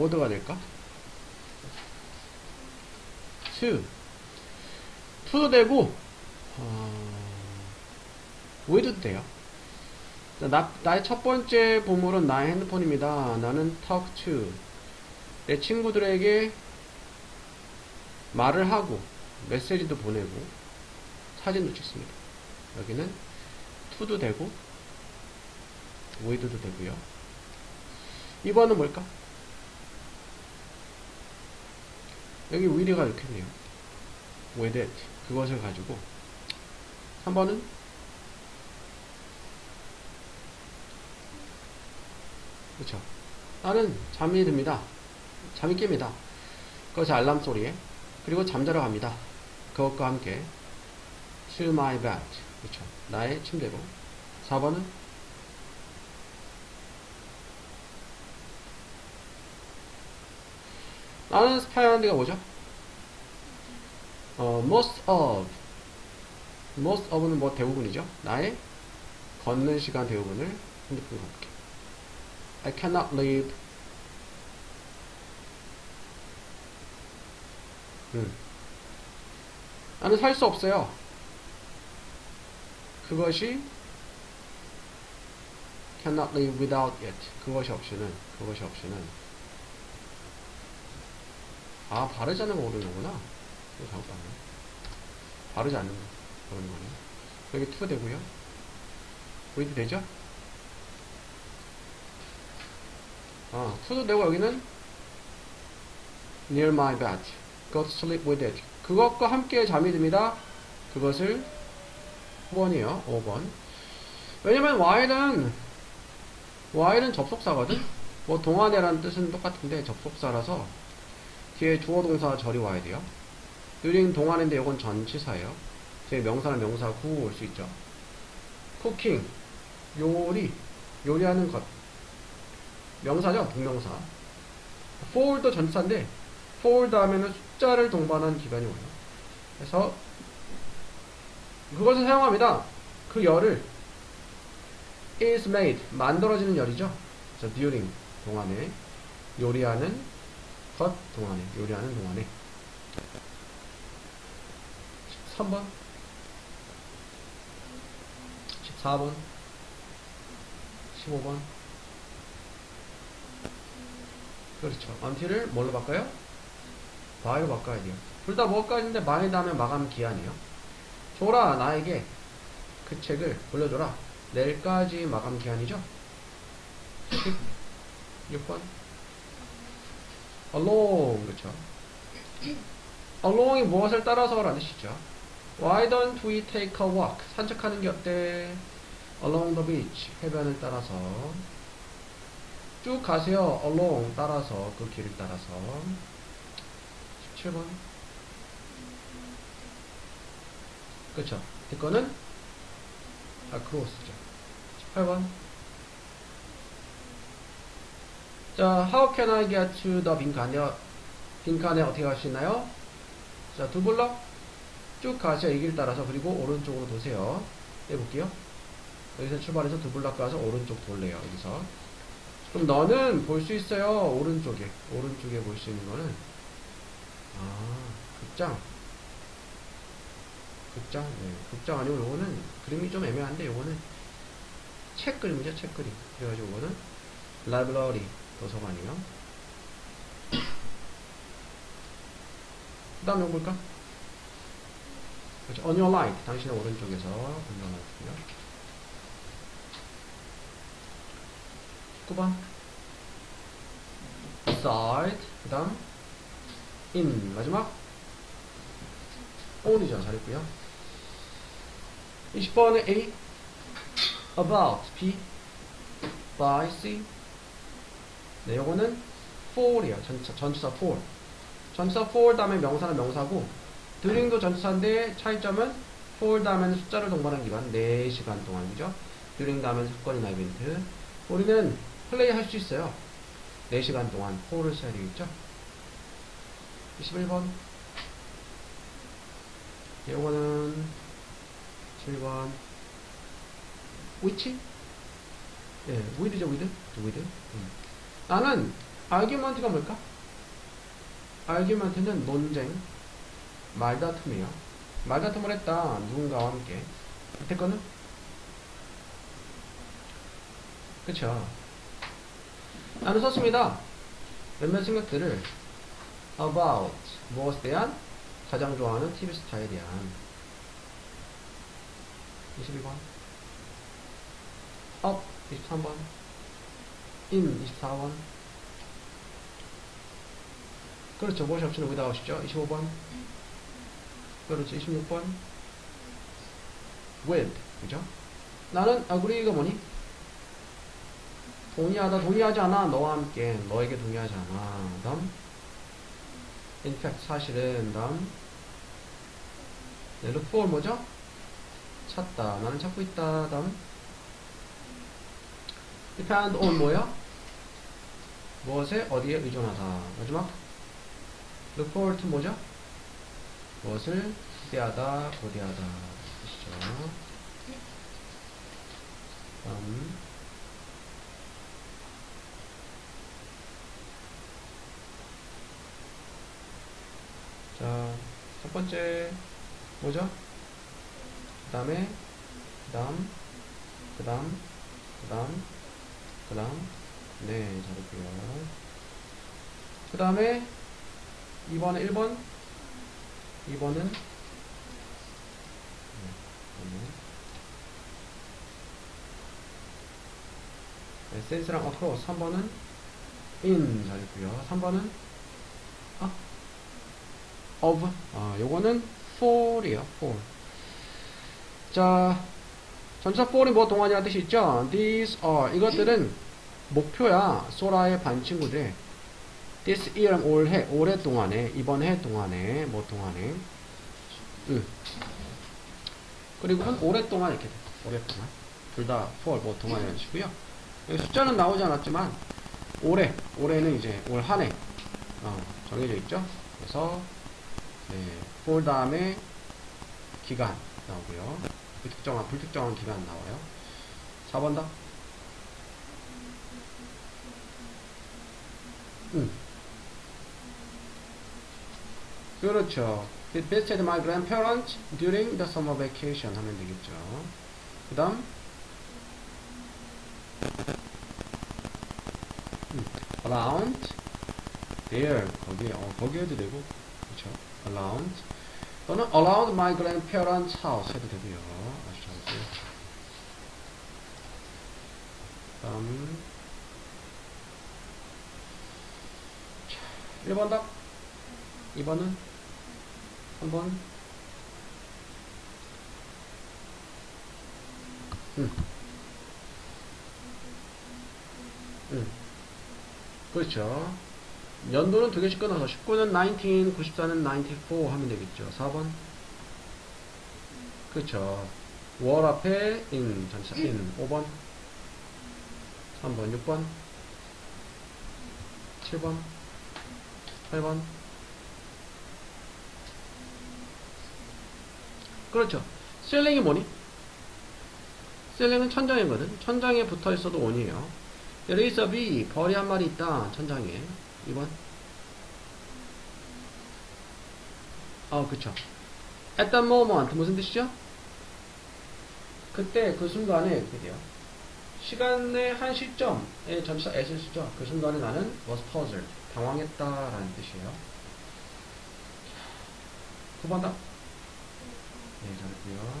뭐드가 될까? to. to도 되고, 어, with도 돼요. 자, 나, 나의 첫 번째 보물은 나의 핸드폰입니다. 나는 talk to. 내 친구들에게 말을 하고, 메시지도 보내고, 사진도 찍습니다. 여기는 to도 되고, with도 되고요. 2번은 뭘까? 여기 with가 좋겠네요. with it. 그것을 가지고. 3번은 그렇죠. 나는 잠이 듭니다. 잠이 깹니다. 그것이 알람 소리에 그리고 잠자러 갑니다. 그것과 함께 to my bed 그렇죠. 나의 침대로 4번은 나는 스파이 하는 데가 뭐죠? 어, most of most of는 뭐 대부분이죠. 나의 걷는 시간 대부분을 핸드폰으로 볼게. I cannot live. 음. 나는 살 수 없어요. 그것이 cannot live without it. 그것이 없이는 그것이 없이는 아 바르지 않는 거 모르는구나. 이거 잘못. 바르지 않는 거 그런 거네. 여기 투 되고요. 우리도 되죠? 아, 투도 되고 여기는 near my bed. Go to sleep with it. 그것과 함께 잠이 듭니다. 그것을 5번이에요. 5번. 왜냐면 while은 while은 접속사거든. 뭐 동안이라는 뜻은 똑같은데 접속사라서 뒤에 주어 동사 절이 와야 돼요. during 동안인데 이건 전치사예요. 제 명사나 명사 구 올 수 있죠. 쿠킹 요리 요리하는 것 명사죠 동명사 for도 전치사인데 for 다음에는 숫자를 동반한 기간이 와요 그래서 그것을 사용합니다 그 열을 is made 만들어지는 열이죠 그래서 during 동안에 요리하는 것 동안에 요리하는 동안에. 13번. 14번. 15번. 그렇죠. until을 뭘로 바꿔요? by로 바꿔야 돼요. 둘 다 뭐까지인데 많이 다음에 마감 기한이에요. 줘라 나에게. 그 책을 돌려줘라. 내일까지 마감 기한이죠? 16번 along 그렇죠 along이 무엇을 따라서 라는 뜻이죠 Why don't we take a walk? 산책하는 게 어때? Along the beach. 해변을 따라서. 쭉 가세요. Along. 따라서. 그 길을 따라서. 17번. 그쵸. 이거는 across죠. 18번. 자, how can I get to the 빈칸에, 빈칸에 어떻게 있나요? 자, 두 블럭. 쭉 가세요. 이 길 따라서 그리고 오른쪽으로 도세요. 해볼게요. 여기서 출발해서 두 블락 가서 오른쪽 돌래요. 여기서. 그럼 너는 볼 수 있어요. 오른쪽에. 오른쪽에 볼 수 있는 거는 아 극장. 극장. 네. 극장 아니고 요거는 그림이 좀 애매한데 요거는 책 그림이죠. 책 그림. 그래가지고 요거는 라이브러리 도서관이요. 그 다음 요거 볼까? 그렇죠. On your right. 당신의 오른쪽에서 right고요. 9번. Side. 그 다음. In. 마지막. on이죠. 잘했고요. 20번에 A. About. B. By. C. 네, 요거는 for이에요. 전치사, 전치사 for. 전치사 for 다음에 명사는 명사고 드링도 전치사인데 차이점은 for 다음에는 숫자를 동반한 기간 4시간 동안이죠. 드링 다음에는 사건이나 이벤트. 우리는 플레이 할 수 있어요. 4시간 동안 for를 써야 되겠죠. 21번. 이거는 7번. which? 예, with죠, with. with. 음. 나는 argument가 뭘까? argument는 논쟁, 말다툼이에요. 말다툼을 했다. 누군가와 함께. 밑에 거는? 그쵸. 나는 썼습니다. 몇몇 생각들을 about 무엇에 대한 가장 좋아하는 TV 스타에 대한 22번 up 23번 in 24번 그렇죠. 무엇이 없이는 without이죠. 25번 그렇죠. 26번 with 그죠? 나는 agree가 뭐니? 동의하다 동의하지 않아 너와 함께 너에게 동의하지 않아 다음 in fact 사실은 다음 네, look for 뭐죠? 찾다 나는 찾고 있다 다음 depend on 뭐야? 무엇에 어디에 의존하다 마지막. Look forward to 뭐죠? 무엇을 기대하다 고대하다. 뜻이죠. 다음. 자, 첫 번째 뭐죠? 그 다음에 그 다음 그 다음 그 다음 그 다음 네 잘했고요. 그 다음에 2번에 1번? 2번은? 네, 센스랑 across 3번은? in 잘했고요. 3번은? 아 of. 아 요거는 for이에요 for 자 전차 for이 뭐 동안이라는 뜻이 있죠? these are. 이것들은 목표야 소라의 반 친구들 this year 올해 올해 동안에 이번 해 동안에 뭐 동안에 응. 그리고는 오랫동안 이렇게 돼. 오랫동안 둘 다 for 뭐 동안이라는 뜻이고요 여기 숫자는 나오지 않았지만 올해 올해는 이제 올 한해 어, 정해져 있죠 그래서 네, for 다음에 기간 나오고요. 불특정한, 불특정한 기간 나와요. 4번 다. 음. 그렇죠. It visited my grandparents during the summer vacation 하면 되겠죠. 그 다음 음. around there 거기에 어, 거기 해도 되고 그렇죠. around 또는 around my grandparents house 해도 되고요. 잘했어요. 다음 1번 답 2번은 3번 음. 음. 그렇죠. 연도는 두 개씩 끊어서 19는 19, 94는 94 하면 되겠죠. 4번. 그렇죠. 월 앞에 in 전차 in 5번. 3번, 6번. 7번. 8번. 그렇죠. 셀링이 뭐니? 셀링은 천장이거든. 천장에 붙어 있어도 is a bee. 벌이 한 마리 있다. 천장에. 2번. 아, 그쵸. At that moment. 무슨 뜻이죠? 그때, 그 순간에, 돼요. 시간의 한 시점에 전치사 at을 쓰죠. 그 순간에 나는 was puzzled. 당황했다라는 뜻이에요. 9번 답. 네, 잘했고요.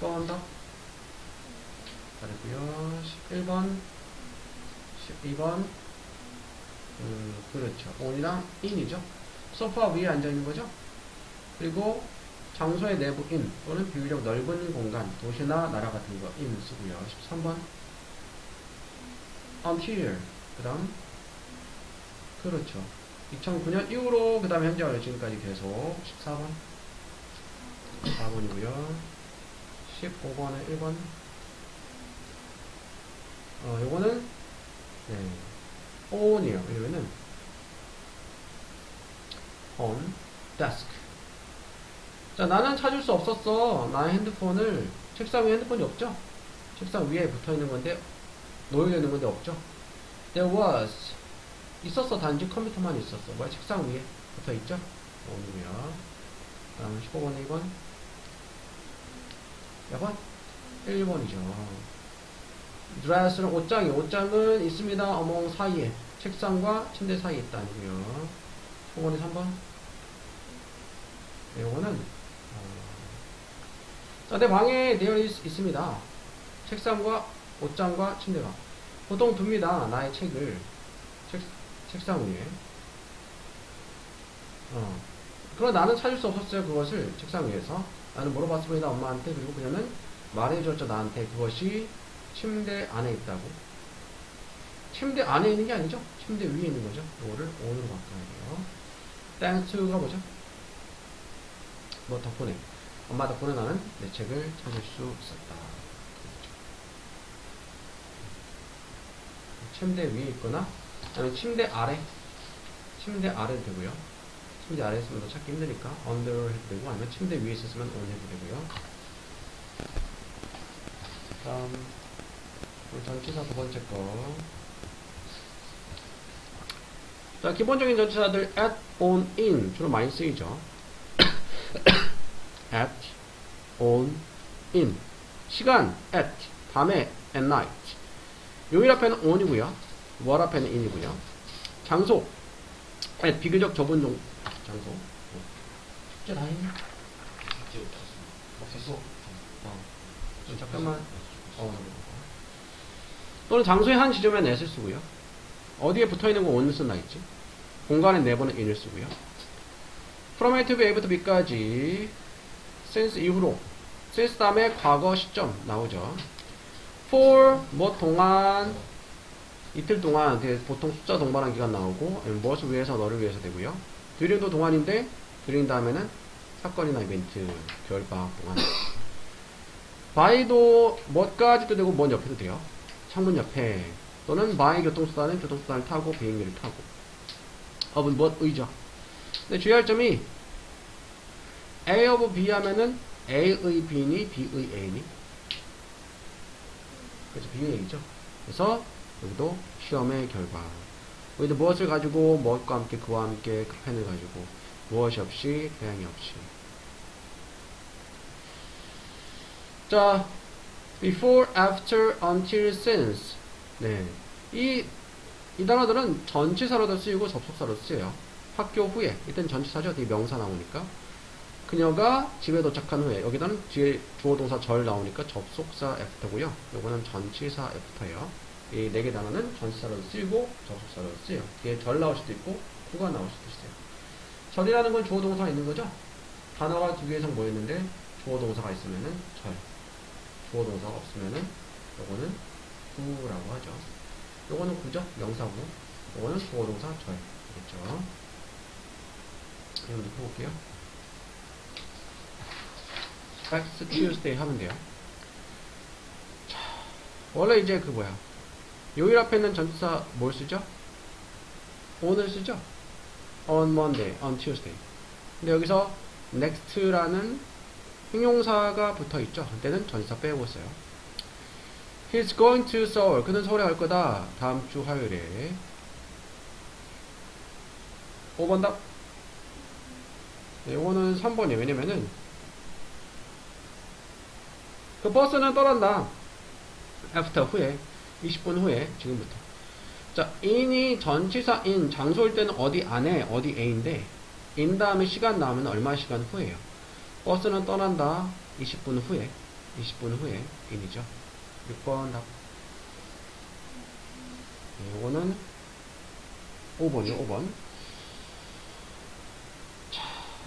10번 답. 잘했고요. 11번. 12번. 음, 그렇죠. on이랑 in이죠. 소파 위에 앉아있는 거죠. 그리고 장소의 내부 in 또는 비교적 넓은 공간, 도시나 나라 같은 거 in 쓰고요. 13번. until. 그 다음. 그렇죠. 2009년 이후로 그 다음에 현재 완료 지금까지 계속 14번. 4번이고요. 15번에 1번. 어, 요거는 네. on이에요. 왜냐면은 on desk. 자, 나는 찾을 수 없었어. 나의 핸드폰을 책상 위에 핸드폰이 없죠? 책상 위에 붙어 있는 건데 놓여 있는 건데 없죠? There was. 있었어. 단지 컴퓨터만 있었어. 뭐야? 책상 위에 붙어 있죠? 오늘이요 다음 15번 2번. 몇 번? 1번이죠. 드레스는 옷장이. 옷장은 있습니다. 어몽 사이에. 책상과 침대 사이에 있다는고요. 15번에 3번? 네, 요거는 어, 자, 내 방에 되어 있, 있습니다. 책상과 옷장과 침대가 보통 둡니다 나의 책을. 책, 책상 위에. 어. 그러나 나는 찾을 수 없었어요 그것을 책상 위에서. 나는 물어봤습니다 엄마한테. 그리고 그녀는 말해줬죠 나한테. 그것이 침대 안에 있다고. 침대 안에 있는 게 아니죠? 침대 위에 있는 거죠. 이거를 on으로 바꿔야 돼요. to가 뭐죠? 뭐 덕분에. 엄마 덕분에 나는 내 책을 찾을 수 있었다 그렇죠. 침대 위에 있거나 아니면 침대 아래 침대 아래도 되고요 침대 아래에 있으면 더 찾기 힘드니까 under 해도 되고 아니면 침대 위에 있었으면 on 해도 되고요 다음 우리 전치사 두 번째 거. 자, 기본적인 전치사들 at, on, in 주로 많이 쓰이죠. at, on, in. 시간 at, 밤에 at night. 요일 앞에는 on이고요. 월 앞에는 in이고요. 장소 at 비교적 좁은 종 장소. 어. 좀 잠깐만. 어. 또는 장소의 한 지점에 넷을 쓰고요. 어디에 붙어 있는 건 on을 쓴다 있지. 공간에 네 번은 in을 쓰고요. from A to B, A부터 B까지 since 이후로 since 다음에 과거 시점 나오죠. For 뭐 동안 이틀 동안 되게 보통 숫자 동반한 기간 나오고 무엇을 위해서 너를 위해서 되고요. during도 동안인데 during 다음에는 사건이나 이벤트 겨울방학 동안 by도 뭐까지도 되고 뭔 옆에도 돼요. 창문 옆에 또는 by 교통수단은 교통수단을 타고 비행기를 타고 업은 무엇 의죠. 근데 주의할 점이 A of B 하면은 A의 B니 B의 A니 그래서 B의 A죠. 그래서 여기도 시험의 결과 여기도 무엇을 가지고 무엇과 함께 그와 함께 그 펜을 가지고 무엇이 없이 배양이 없이 자 before, after, until, since. 네. 이, 이 단어들은 전치사로도 쓰이고 접속사로도 쓰여요. 학교 후에. 이땐 전치사죠. 뒤에 명사 나오니까. 그녀가 집에 도착한 후에. 여기다는 뒤에 주어 동사 절 나오니까 접속사 after고요. 요거는 전치사 after예요. 이 네 개 단어는 전치사로도 쓰이고 접속사로도 쓰여요. 뒤에 절 나올 수도 있고 후가 나올 수도 있어요. 절이라는 건 주어 동사가 있는 거죠. 단어가 두 개 이상 모였는데 주어 동사가 있으면은 절. 주어 동사가 없으면은 요거는 구라고 하죠. 요거는 구죠. 명사구. 요거는 주어 동사 절. 되겠죠. 이렇게 해볼게요. Next Tuesday 하면 돼요. 자, 원래 이제 그 뭐야. 요일 앞에 있는 전치사 뭘 쓰죠? 오늘 쓰죠? On Monday, on Tuesday. 근데 여기서 next라는 형용사가 붙어 있죠. 한때는 전치사 빼고 있어요. He's going to Seoul. 그는 서울에 갈 거다. 다음 주 화요일에. 5번 답. 네, 이거는 3번이에요. 왜냐면은 그 버스는 떠난다. after 후에 20분 후에 지금부터. 자, in이 전치사 in 장소일 때는 어디 안에 어디 a인데 in 다음에 시간 나오면 얼마 시간 후에요. 버스는 떠난다. 20분 후에. 20분 후에 인이죠. 6번 답. 네, 요거는 5번이요, 5번. 자,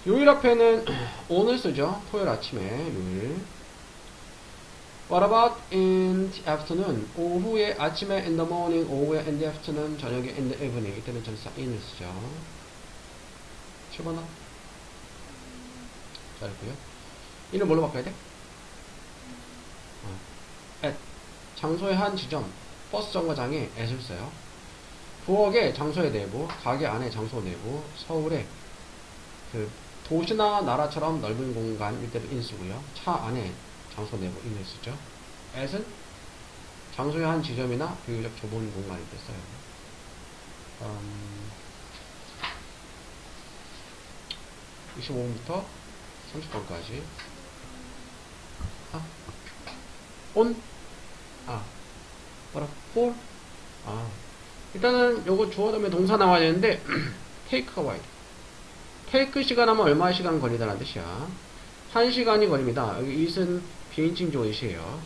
요일 앞에는 오늘 쓰죠. 토요일 아침에, 요일. What about in the afternoon? 오후에, 아침에 in the morning, 오후에 in the afternoon, 저녁에 in the evening. 이때는 전사 in을 쓰죠. 7번 답. 잘했고요. 이는 뭘로 바꿔야 돼? 어. at. 장소의 한 지점, 버스 정거장에 at을 써요. 부엌에 장소의 내부, 가게 안에 장소 내부, 서울에 그 도시나 나라처럼 넓은 공간 이때도 in 쓰고요. 차 안에 장소 내부 쓰죠. at은 장소의 한 지점이나 비교적 좁은 공간일 때 써요. 음, 25분부터 30분까지. 아, on? 아, 뭐라, for? 아, 일단은 요거 주어 다음에 동사 나와야 되는데, take가 와야 돼. take 시간 하면 얼마 시간 걸리다라는 뜻이야. 한 시간이 걸립니다. 여기 it은 비인칭 조이시에요.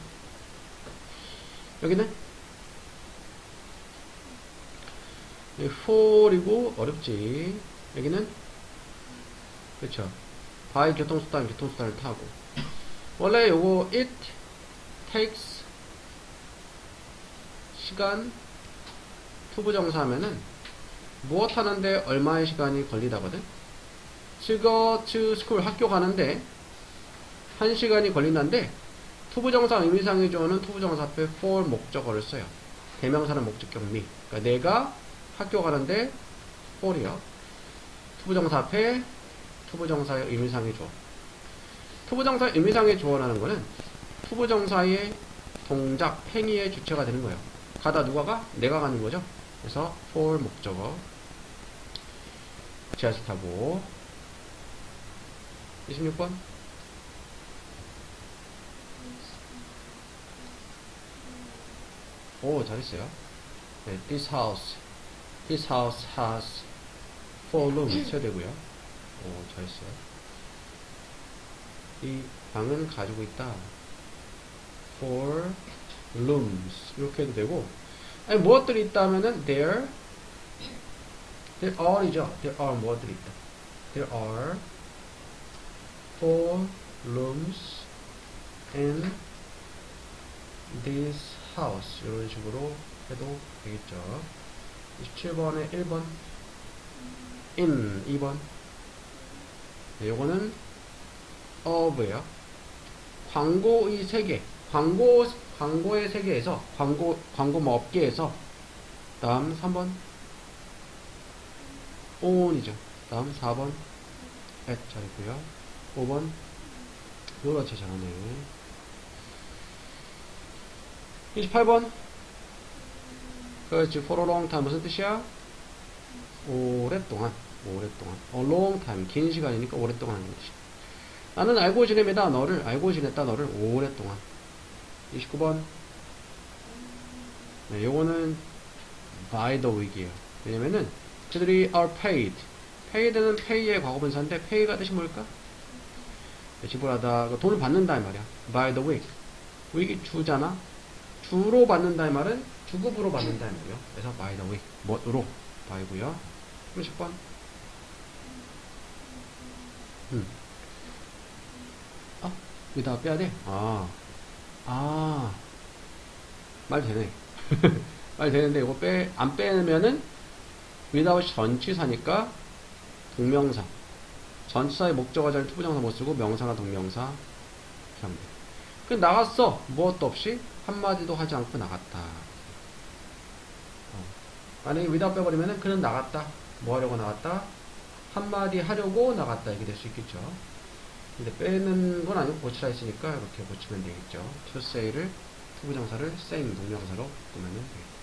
여기는 네, for이고 어렵지. 여기는 그렇죠. by 교통수단 교통수단을 타고 원래 요거 it takes 시간 투부정사 하면은 무엇 하는데 얼마의 시간이 걸리다거든. to to school 학교 가는데 한 시간이 걸린다는데 투부정사 의미상의 조어는 투부정사 앞에 for 목적어를 써요. 대명사는 목적격 미. 그러니까 내가 학교 가는데 for이요. 투부정사 앞에 투부정사의 의미상의 조어. 투부정사의 의미상의 조어라는 거는 투부정사의 동작, 행위의 주체가 되는 거예요. 가다 누가 가? 내가 가는 거죠. 그래서 for 목적어. 지하철 타고 26번 오 잘했어요 네, This house This house has four rooms 쳐야 되고요 오 잘했어요 이 방은 가지고 있다 four rooms 이렇게 해도 되고 아니 무엇들이 있다 하면은 there there are이죠 there are 무엇들이 있다 there are four rooms in this house 이런 식으로 해도 되겠죠. 27번에 1번 in 2번. 네, 요거는 of예요. 광고의 세계 광고 광고의 세계에서 광고 광고 뭐 업계에서 다음 3번. on이죠. 다음 4번. at 잘했고요. 5번. 그렇지 잘하네 28번. 그렇지 for a long time. 무슨 뜻이야? 오랫동안 오랫동안. A long time. 긴 시간이니까 오랫동안 하는 뜻이야. 나는 알고 지냅니다. 너를 알고 지냈다. 너를 오랫동안. 29번. 네, 요거는 by the week이에요. 왜냐면은 그들이 are paid. paid는 pay의 과거분사인데 pay가 뜻이 뭘까? 네, 지불하다. 그 돈을 받는다 이 말이야. by the week. week이 주잖아 주로 받는다 이 말은 주급으로 받는다 이 말이요 그래서 by the week 뭐로 by고요 30번 음. 아 여기다가 빼야 돼? 아 아, 말 되네. 말 되는데 이거 빼, 안 빼면은 without 전치사니까 동명사. 전치사의 목적어 자리 투부정사 못 쓰고 명사나 동명사 이렇게 하면 돼. 그 나갔어. 무엇도 없이 한마디도 하지 않고 나갔다. 어. 만약에 without 빼버리면은 그는 나갔다. 뭐 하려고 나갔다? 한마디 하려고 나갔다. 이렇게 될 수 있겠죠. 근데 빼는 건 아니고 고치라 했으니까 이렇게 고치면 되겠죠. to say를 투부정사를 saying 동명사로 꾸면 되겠죠.